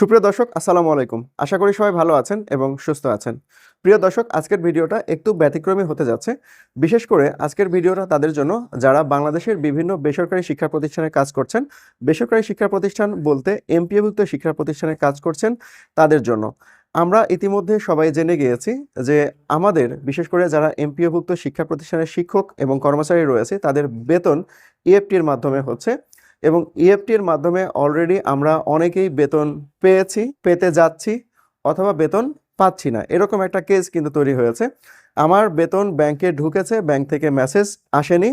সুপ্রিয় দর্শক, আসসালামু আলাইকুম। আশা করি সবাই ভালো আছেন এবং সুস্থ আছেন। প্রিয় দর্শক, আজকের ভিডিওটা একটু ব্যতিক্রমী হতে যাচ্ছে। বিশেষ করে আজকের ভিডিওটা তাদের জন্য, যারা বাংলাদেশের বিভিন্ন বেসরকারি শিক্ষা প্রতিষ্ঠানে কাজ করছেন, বেসরকারি শিক্ষা প্রতিষ্ঠান বলতে এমপিওভুক্ত শিক্ষা প্রতিষ্ঠানে কাজ করছেন তাদের জন্য। আমরা ইতিমধ্যে সবাই জেনে গিয়েছি যে আমাদের, বিশেষ করে যারা এমপিওভুক্ত শিক্ষা প্রতিষ্ঠানের শিক্ষক এবং কর্মচারী রয়েছে, তাদের বেতন ইএফটির মাধ্যমে হচ্ছে। এবং ইএফটির মাধ্যমে অলরেডি আমরা অনেকেই বেতন পেয়েছি, পেতে যাচ্ছি অথবা বেতন পাচ্ছি না। এরকম একটা কেস কিন্তু তৈরি হয়েছে। আমার বেতন ব্যাংকে ঢুকেছে ব্যাংক থেকে মেসেজ আসেনি।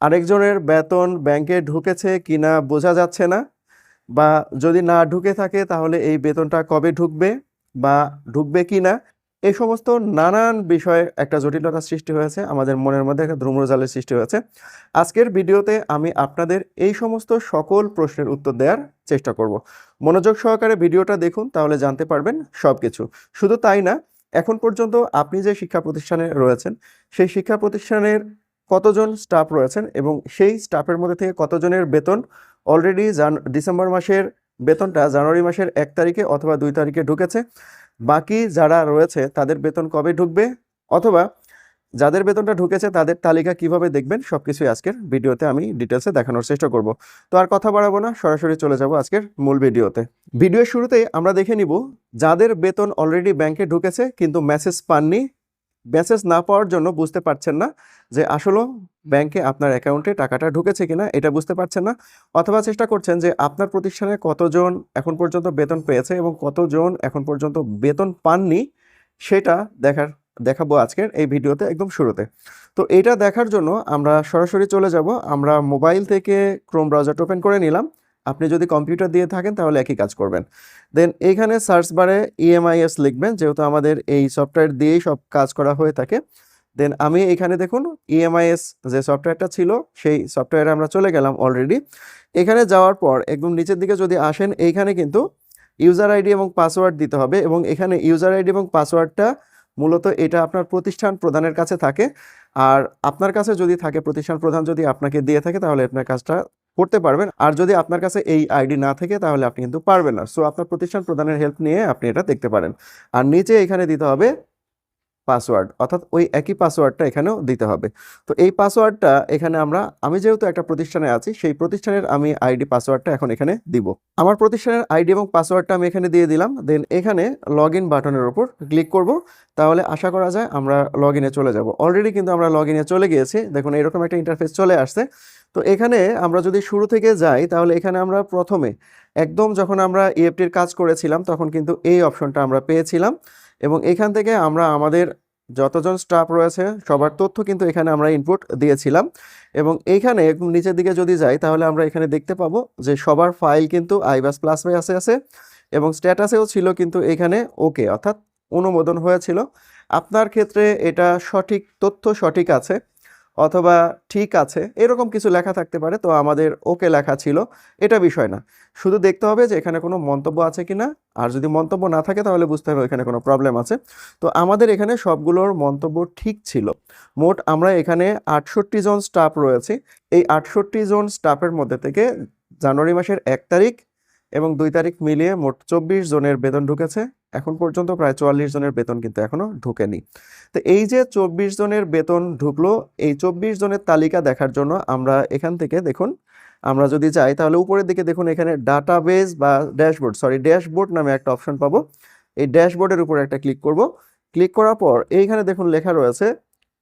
আরেকজনের বেতন ব্যাংকে ঢুকেছে কিনা বোঝা যাচ্ছে না বা যদি না ঢুকে থাকে তাহলে এই বেতনটা কবে ঢুকবে বা ঢুকবে কি না এই সমস্ত নানান বিষয়ে একটা জটিলতা সৃষ্টি হয়েছে, আমাদের মনের মধ্যে একটা ধ্রুমজালের সৃষ্টি হয়েছে। আজকের ভিডিওতে আমি আপনাদের এই সমস্ত সকল প্রশ্নের উত্তর দেওয়ার চেষ্টা করব। মনোযোগ সহকারে ভিডিওটা দেখুন, তাহলে জানতে পারবেন সব কিছু শুধু তাই না, এখন পর্যন্ত আপনি যে শিক্ষা প্রতিষ্ঠানে রয়েছেন, সেই শিক্ষা প্রতিষ্ঠানের কতজন স্টাফ রয়েছেন এবং সেই স্টাফের মধ্যে থেকে কতজনের বেতন অলরেডি জান ডিসেম্বর মাসের বেতনটা জানুয়ারি মাসের এক তারিখে অথবা দুই তারিখে ঢুকেছে বাকি যারা রয়েছে, তাদের বেতন কবে ঢুকবে? অথবা যাদের বেতনটা ঢুকেছে, তাদের তালিকা কীভাবে দেখবেন? সব কিছুই আজকের ভিডিওতে আমি ডিটেলসে দেখানোর চেষ্টা করব। তো আর কথা বাড়াবো না, সরাসরি চলে যাব আজকের মূল ভিডিওতে। ভিডিওর শুরুতেই আমরা দেখে নিব, যাদের বেতন অলরেডি ব্যাংকে ঢুকেছে, কিন্তু মেসেজ পাননি মেসেজ না পাওয়ার জন্য বুঝতে পারছেন না যে আসলে ব্যাংকে আপনার অ্যাকাউন্টে টাকাটা ঢুকেছে কিনা, এটা বুঝতে পারছেন না। অথবা চেষ্টা করছেন যে আপনার প্রতিষ্ঠানে কতজন এখন পর্যন্ত বেতন পেয়েছে এবং কতজন এখন পর্যন্ত বেতন পাননি, সেটা দেখার, দেখাবো আজকের এই ভিডিওতে একদম শুরুতে। তো এটা দেখার জন্য আমরা সরাসরি চলে যাব। আমরা মোবাইল থেকে ক্রোম ব্রাউজারটা ওপেন করে নিলাম। আপনি যদি কম্পিউটার দিয়ে থাকেন, তাহলে একই কাজ করবেন। দেন এইখানে সার্চ বারে ইএমআইএস লিখবেন, যেহেতু আমাদের এই সফটওয়্যার দিয়েই সব কাজ করা হয়ে থাকে। দেন আমি এখানে দেখুন ইএমআইএস যে সফটওয়্যারটা ছিল, সেই সফটওয়্যারে আমরা চলে গেলাম অলরেডি এখানে যাওয়ার পর, একদম নিচের দিকে যদি আসেন, এইখানে কিন্তু ইউজার আইডি এবং পাসওয়ার্ড দিতে হবে এবং এখানে ইউজার আইডি এবং পাসওয়ার্ডটা মূলত এটা আপনার প্রতিষ্ঠান প্রধানের কাছে থাকে। আর আপনার কাছে যদি থাকে, প্রতিষ্ঠান প্রধান যদি আপনাকে দিয়ে থাকে, তাহলে আপনার কাজটা করতে পারবেন। আর যদি আপনার কাছে এই আইডি না থাকে, তাহলে আপনি কিন্তু পারবেন না। সো আপনার প্রতিষ্ঠান প্রদানের হেল্প নিয়ে আপনি এটা দেখতে পারেন। আর নিচে এখানে দিতে হবে পাসওয়ার্ড অর্থাৎ ওই একই পাসওয়ার্ডটা এখানেও দিতে হবে। তো এই পাসওয়ার্ডটা এখানে আমরা, আমি যেহেতু একটা প্রতিষ্ঠানে আছি, সেই প্রতিষ্ঠানের আমি আইডি পাসওয়ার্ডটা এখন এখানে দিব। আমার প্রতিষ্ঠানের আইডি এবং পাসওয়ার্ডটা আমি এখানে দিয়ে দিলাম দেন এখানে লগ ইন বাটনের ওপর ক্লিক করব। তাহলে আশা করা যায় আমরা লগ ইনে চলে যাব। অলরেডি কিন্তু আমরা লগ ইনে চলে গিয়েছি। দেখুন, এরকম একটা ইন্টারফেস চলে আসছে। তো এখানে আমরা যদি শুরু থেকে যাই, তাহলে এখানে আমরা প্রথমে একদম যখন আমরা ইএফটির কাজ করেছিলাম, তখন কিন্তু এই অপশনটা আমরা পেয়েছিলাম। এবং এখান থেকে আমরা আমাদের যতজন স্টাফ রয়েছে, সবার তথ্য কিন্তু এখানে আমরা ইনপুট দিয়েছিলাম। এবং এইখানে নিচের দিকে যদি যাই, তাহলে আমরা এখানে দেখতে পাবো যে সবার ফাইল কিন্তু আইবাস প্লাস আছে আছে এবং স্ট্যাটাসেও ছিল কিন্তু এখানে ওকে অর্থাৎ অনুমোদন হয়েছিল। আপনার ক্ষেত্রে এটা সঠিক তথ্য সঠিক আছে। অথবা ঠিক আছে, এরকম কিছু লেখা থাকতে পারে, তো আমাদের ওকে লেখা ছিল, এটা বিষয় না। শুধু দেখতে হবে যে এখানে কোনো মন্তব্য আছে কি না, আর যদি মন্তব্য না থাকে তাহলে বুঝতে হবে এখানে কোনো প্রবলেম আছে। তো আমাদের এখানে সবগুলোর মন্তব্য ঠিক ছিল। মোট আমরা এখানে আটষট্টি জন স্টাফ রয়েছে। এই আটষট্টি জন স্টাফের মধ্যে থেকে জানুয়ারি মাসের এক তারিখ এবং দুই তারিখ মিলিয়ে মোট চব্বিশ জনের বেতন ঢুকেছে। এখন পর্যন্ত প্রায় চুয়াল্লিশ জনের বেতন কিন্তু এখনও ঢুকেনি। তো এই যে চব্বিশ জনের বেতন ঢুকলো, এই চব্বিশ জনের তালিকা দেখার জন্য আমরা এখান থেকে দেখুন, আমরা যদি যাই তাহলে উপরের দিকে দেখুন এখানে ডাটাবেস বা ড্যাশবোর্ড সরি ড্যাশবোর্ড নামে একটা অপশন পাবো। এই ড্যাশবোর্ডের উপরে একটা ক্লিক করব। ক্লিক করার পর এইখানে দেখুন লেখা রয়েছে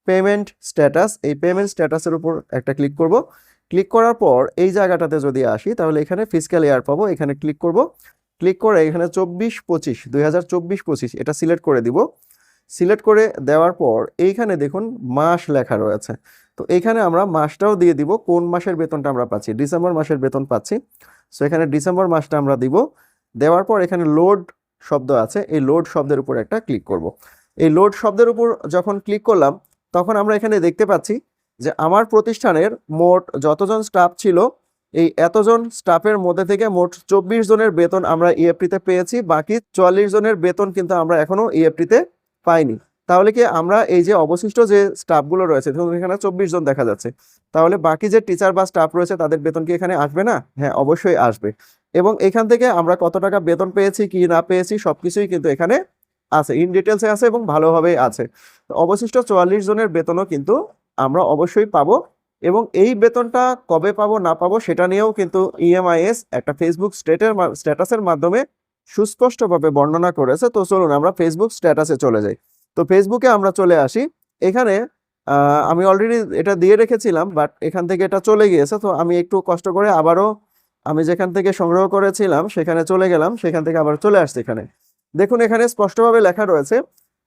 পেমেন্ট স্ট্যাটাস এই পেমেন্ট স্ট্যাটাসের উপর একটা ক্লিক করব। ক্লিক করার পর এই জায়গাটাতে যদি আসি তাহলে এখানে ফিজিক্যাল ইয়ার পাবো, এখানে ক্লিক করব। ক্লিক করে এখানে চব্বিশ পঁচিশ দুই হাজার চব্বিশ পঁচিশ, এটা সিলেক্ট করে দিব। সিলেক্ট করে দেওয়ার পর এইখানে দেখুন মাস লেখা রয়েছে। তো এইখানে আমরা মাসটাও দিয়ে দিব, কোন মাসের বেতনটা আমরা পাচ্ছি? ডিসেম্বর মাসের বেতন পাচ্ছি। সো এখানে ডিসেম্বর মাসটা আমরা দিব। দেওয়ার পর এখানে লোড শব্দ আছে, এই লোড শব্দের উপর একটা ক্লিক করব। এই লোড শব্দের উপর যখন ক্লিক করলাম, তখন আমরা এখানে দেখতে পাচ্ছি যে আমার প্রতিষ্ঠানের মোট যতজন স্টাফ ছিল এই এতজন স্টাফের মধ্যে থেকে মোট চব্বিশ জনের বেতন আমরা ইএফটিতে পেয়েছি, বাকি চুয়াল্লিশ জনের বেতন কিন্তু আমরা এখনও ইএফটিতে পাইনি। তাহলে কি আমরা এই যে অবশিষ্ট যে স্টাফগুলো রয়েছে, ধরুন এখানে চব্বিশ জন দেখা যাচ্ছে, তাহলে বাকি যে টিচার বা স্টাফ রয়েছে তাদের বেতন কি এখানে আসবে না? হ্যাঁ অবশ্যই আসবে। এবং এখান থেকে আমরা কত টাকা বেতন পেয়েছি, কি না পেয়েছি, সবকিছুই কিন্তু এখানে আছে ইন ডিটেলসে আছে এবং ভালোভাবেই আছে। অবশিষ্ট চুয়াল্লিশ জনের বেতনও কিন্তু আমরা অবশ্যই পাবো এবং এই বেতনটা কবে পাবো, না পাবো, সেটা নিয়েও কিন্তু ইএমআইএস একটা ফেসবুক স্টেটের স্ট্যাটাসের মাধ্যমে সুস্পষ্টভাবে বর্ণনা করেছে। তো চলুন আমরা ফেসবুক স্ট্যাটাসে চলে যাই। তো ফেসবুকে আমরা চলে আসি। এখানে আমি অলরেডি এটা দিয়ে রেখেছিলাম বাট এখান থেকে এটা চলে গিয়েছে। তো আমি একটু কষ্ট করে আবারও আমি যেখান থেকে সংগ্রহ করেছিলাম, সেখানে চলে গেলাম, সেখান থেকে আবার চলে আসছি এখানে। দেখুন, এখানে স্পষ্টভাবে লেখা রয়েছে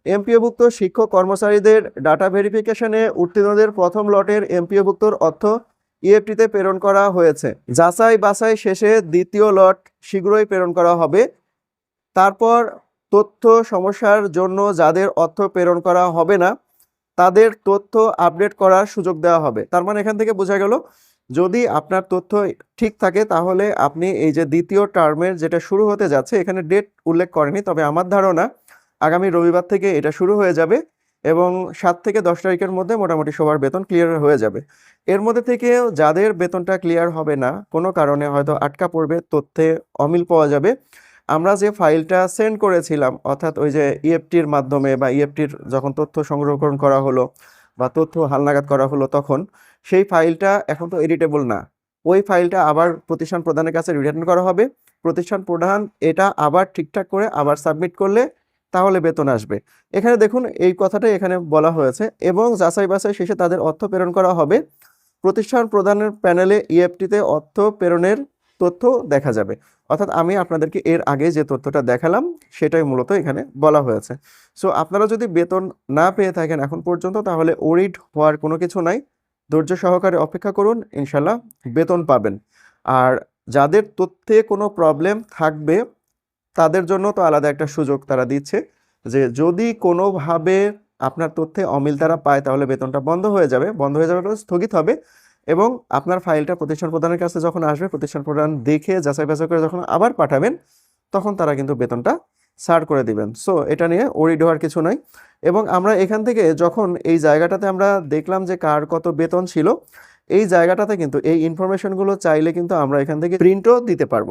এমপিওভুক্ত শিক্ষক কর্মচারীদের ডাটা ভেরিফিকেশনে উত্তীর্ণদের প্রথম লটের এমপিওভুক্তর অর্থ ইএফটিতে প্রেরণ করা হয়েছে। যাচাই বাছাই শেষে দ্বিতীয় লট শীঘ্রই প্রেরণ করা হবে। তারপর তথ্য সমস্যার জন্য যাদের অর্থ প্রেরণ করা হবে না, তাদের তথ্য আপডেট করার সুযোগ দেওয়া হবে। তার মানে এখান থেকে বোঝা গেল, যদি আপনার তথ্য ঠিক থাকে, তাহলে আপনি এই যে দ্বিতীয় টার্মের যেটা শুরু হতে যাচ্ছে, এখানে ডেট উল্লেখ করেনি, তবে আমার ধারণা আগামী রবিবার থেকে এটা শুরু হয়ে যাবে এবং সাত থেকে দশ তারিখের মধ্যে মোটামুটি সবার বেতন ক্লিয়ার হয়ে যাবে। এর মধ্যে থেকে যাদের বেতনটা ক্লিয়ার হবে না, কোনো কারণে হয়তো আটকা পড়বে, তথ্যে অমিল পাওয়া যাবে। আমরা যে ফাইলটা সেন্ড করেছিলাম, অর্থাৎ ওই যে ইএফটির মাধ্যমে বা ইএফটির যখন তথ্য সংরক্ষণ করা হলো বা তথ্য হালনাগাদ করা হলো তখন, সেই ফাইলটা এখন তো এডিটেবল না। ওই ফাইলটা আবার প্রতিষ্ঠান প্রধানের কাছে রিটার্ন করা হবে। প্রতিষ্ঠান প্রধান এটা আবার ঠিকঠাক করে আবার সাবমিট করলে তাহলে বেতন আসবে। এখানে দেখুন, এই কথাটাই এখানে বলা হয়েছে এবং যাচাই বাছাই শেষে তাদের অর্থ প্রেরণ করা হবে। প্রতিষ্ঠান প্রদানের প্যানেলে ইএফটিতে অর্থ প্রেরণের তথ্য দেখা যাবে। অর্থাৎ আমি আপনাদেরকে এর আগে যে তথ্যটা দেখালাম, সেটাই মূলত এখানে বলা হয়েছে। সো আপনারা যদি বেতন না পেয়ে থাকেন এখন পর্যন্ত, তাহলে ওরিড হওয়ার কোনো কিছু নাই। ধৈর্য সহকারে অপেক্ষা করুন ইনশাল্লাহ বেতন পাবেন। আর যাদের তথ্যে কোনো প্রবলেম থাকবে তাদের জন্য তো আলাদা একটা সুযোগ তারা দিচ্ছে যে যদি কোনোভাবে আপনার তথ্যে অমিল তারা পায়, তাহলে বেতনটা বন্ধ হয়ে যাবে। বন্ধ হয়ে যাবে স্থগিত হবে এবং আপনার ফাইলটা প্রতিষ্ঠান প্রধানের কাছে যখন আসবে, প্রতিষ্ঠান প্রধান দেখে, যাচাই বাছাই করে যখন আবার পাঠাবেন, তখন তারা কিন্তু বেতনটা ছাড় করে দিবেন। সো এটা নিয়ে ওরিড হওয়ার কিছু নাই এবং আমরা এখান থেকে যখন এই জায়গাটাতে আমরা দেখলাম যে কার কত বেতন ছিল, এই জায়গাটাতে কিন্তু এই ইনফরমেশনগুলো চাইলে কিন্তু আমরা এখান থেকে প্রিন্টও দিতে পারব।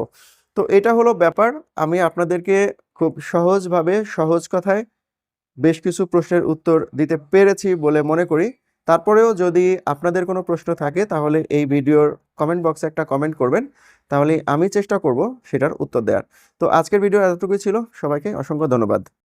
তো এটা হলো ব্যাপার। আমি আপনাদেরকে খুব সহজভাবে, সহজ কথায় বেশ কিছু প্রশ্নের উত্তর দিতে পেরেছি বলে মনে করি। তারপরেও যদি আপনাদের কোনো প্রশ্ন থাকে, তাহলে এই ভিডিওর কমেন্ট বক্সে একটা কমেন্ট করবেন। তাহলে আমি চেষ্টা করব সেটার উত্তর দেওয়ার। তো আজকের ভিডিও এতটুকুই ছিল। সবাইকে অসংখ্য ধন্যবাদ।